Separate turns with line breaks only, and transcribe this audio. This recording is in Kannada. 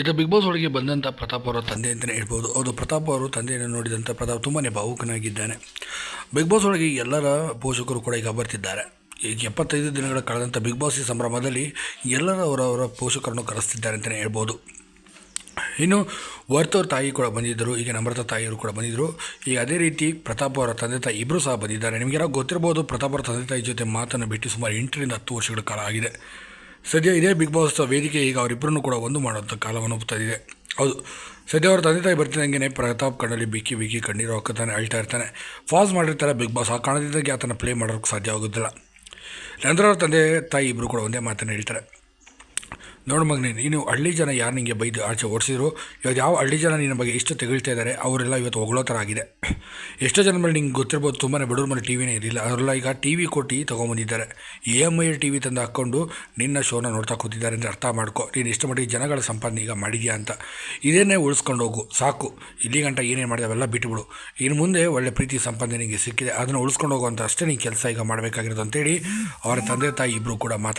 ಇದು ಬಿಗ್ ಬಾಸ್ ಒಳಗೆ ಬಂದಂಥ ಪ್ರತಾಪ್ ಅವರ ತಂದೆ ಅಂತಲೇ ಹೇಳ್ಬೋದು. ಹೌದು, ಪ್ರತಾಪ್ ಅವರು ತಂದೆಯನ್ನು ನೋಡಿದಂಥ ಪ್ರತಾಪ್ ತುಂಬಾ ಭಾವುಕನಾಗಿದ್ದಾನೆ. ಬಿಗ್ ಬಾಸ್ ಒಳಗೆ ಎಲ್ಲರ ಪೋಷಕರು ಕೂಡ ಈಗ ಬರ್ತಿದ್ದಾರೆ. ಈಗ ಎಪ್ಪತ್ತೈದು ದಿನಗಳ ಕಳೆದಂಥ ಬಿಗ್ ಬಾಸ್ ಈ ಸಂಭ್ರಮದಲ್ಲಿ ಎಲ್ಲರ ಅವರವರ ಪೋಷಕರನ್ನು ಕರೆಸ್ತಿದ್ದಾರೆ ಅಂತಲೇ ಹೇಳ್ಬೋದು. ಇನ್ನು ವರ್ತವ್ರ ಅವ್ರ ತಾಯಿ ಕೂಡ ಬಂದಿದ್ದರು, ಈಗ ನಮ್ರತ ತಾಯಿಯವರು ಕೂಡ ಬಂದಿದ್ದರು. ಈಗ ಅದೇ ರೀತಿ ಪ್ರತಾಪ್ ಅವರ ತಂದೆ ತಾಯಿ ಇಬ್ಬರು ಸಹ ಬಂದಿದ್ದಾರೆ. ನಿಮಗೆಲ್ಲ ಗೊತ್ತಿರ್ಬೋದು, ಪ್ರತಾಪ್ ಅವರ ತಂದೆ ತಾಯಿ ಜೊತೆ ಮಾತನ್ನು ಬಿಟ್ಟು ಸುಮಾರು ಎಂಟರಿಂದ ಹತ್ತು ವರ್ಷಗಳ ಕಾಲ ಆಗಿದೆ. ಸದ್ಯ ಇದೇ ಬಿಗ್ ಬಾಸ್ ವೇದಿಕೆ ಈಗ ಅವರಿಬ್ಬರನ್ನು ಕೂಡ ಒಂದು ಮಾಡುವಂಥ ಕಾಲವನ್ನು ಒಪ್ತಾಯಿದೆ ಹೌದು. ಸದ್ಯ ಅವ್ರ ತಂದೆ ತಾಯಿ ಬರ್ತಿದ್ದಂಗೆ ಪ್ರತಾಪ್ ಕಣ್ಣಲ್ಲಿ ಬಿಕ್ಕಿ ಬಿಕ್ಕಿ ಕಣ್ಣೀರು ಹಾಕುತ್ತಾನೆ, ಅಳ್ತಾ ಇರ್ತಾನೆ. ಫಾಸ್ ಮಾಡಿರ್ತಾರೆ ಬಿಗ್ ಬಾಸ್ ಆ ಕಾರಣದಿಂದಾಗಿ ಆತನ ಪ್ಲೇ ಮಾಡೋಕ್ಕೆ ಸಾಧ್ಯ ಆಗೋದಿಲ್ಲ. ನಂತರ ಅವ್ರ ತಂದೆ ತಾಯಿ ಇಬ್ಬರು ಕೂಡ ಒಂದೇ ಮಾತನ್ನು ಹೇಳ್ತಾರೆ. ನೋಡು ಮಗನೇ, ನೀನು ಹಳ್ಳಿ ಜನ ಯಾರು ನಿಮಗೆ ಬೈದು ಆಚೆ ಓಡಿಸಿದ್ರು? ಇವಾಗ ಯಾವ ಹಳ್ಳಿ ಜನ ನಿನ್ನ ಬಗ್ಗೆ ಇಷ್ಟು ತೆಗಳ್ತಾ ಇದ್ದಾರೆ ಅವರೆಲ್ಲ ಇವತ್ತು ಹೊಗಳೋ ಥರ ಆಗಿದೆ. ಎಷ್ಟೋ ಜನ ಮೇಲೆ ನಿಂಗೆ ಗೊತ್ತಿರ್ಬೋದು ತುಂಬಾ ಬಡವ್ರ ಮನೆ ಟಿ ವಿನೇ ಇರಲಿಲ್ಲ. ಅವರೆಲ್ಲ ಈಗ ಟಿ ವಿ ಕೊಟ್ಟು ತೊಗೊಂಬಂದಿದ್ದಾರೆ. E M I T V ತಂದು ಹಾಕ್ಕೊಂಡು ನಿನ್ನ ಶೋನ ನೋಡ್ತಾ ಕೂತಿದ್ದಾರೆ ಅಂತ ಅರ್ಥ ಮಾಡ್ಕೊ. ನೀನು ಇಷ್ಟು ಮಟ್ಟಿಗೆ ಜನಗಳ ಸಂಪಾದನೆ ಈಗ ಮಾಡಿದ್ಯಾ ಅಂತ. ಇದನ್ನೇ ಉಳಿಸ್ಕೊಂಡು ಹೋಗು, ಸಾಕು. ಇಲ್ಲಿ ಗಂಟ ಏನೇನು ಮಾಡಿದೆ ಅವೆಲ್ಲ ಬಿಟ್ಟುಬಿಡು ಇನ್ನು ಮುಂದೆ ಒಳ್ಳೆ ಪ್ರೀತಿ ಸಂಪಾದನೆ ನಿಮಗೆ ಸಿಕ್ಕಿದೆ. ಅದನ್ನು ಉಳಿಸ್ಕೊಂಡು ಹೋಗುವಂಥ ಅಷ್ಟೇ ನೀನು ಕೆಲಸ ಈಗ ಮಾಡಬೇಕಾಗಿರೋದು ಅಂತೇಳಿ ಅವರ ತಂದೆ ತಾಯಿ ಇಬ್ಬರು ಕೂಡ ಮಾತು